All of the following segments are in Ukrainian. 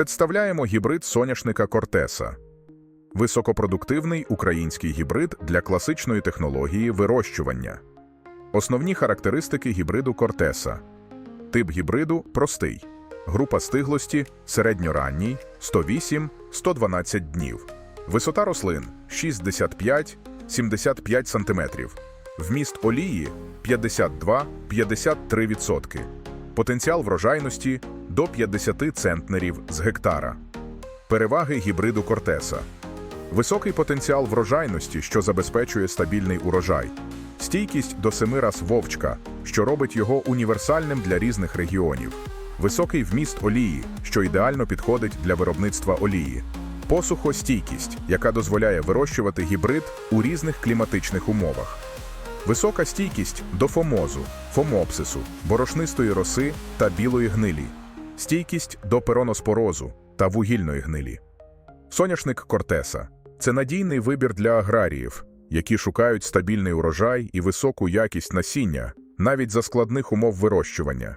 Представляємо гібрид соняшника Кортеса. Високопродуктивний український гібрид для класичної технології вирощування. Основні характеристики гібриду Кортеса. Тип гібриду простий. Група стиглості середньоранній 108-112 днів. Висота рослин 65-75 см. Вміст олії 52-53%. Потенціал врожайності до 50 центнерів з гектара. Переваги гібриду Кортеса. Високий потенціал врожайності, що забезпечує стабільний урожай. Стійкість до семи раз вовчка, що робить його універсальним для різних регіонів. Високий вміст олії, що ідеально підходить для виробництва олії. Посухостійкість, яка дозволяє вирощувати гібрид у різних кліматичних умовах. Висока стійкість до фомозу, фомопсису, борошнистої роси та білої гнилі. Стійкість до пероноспорозу та вугільної гнилі. Соняшник Кортеса це надійний вибір для аграріїв, які шукають стабільний урожай і високу якість насіння навіть за складних умов вирощування.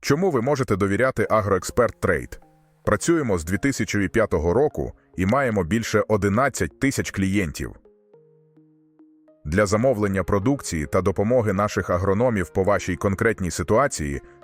Чому ви можете довіряти Агроексперт Трейд? Працюємо з 2005 року і маємо більше 11 тисяч клієнтів. Для замовлення продукції та допомоги наших агрономів по вашій конкретній ситуації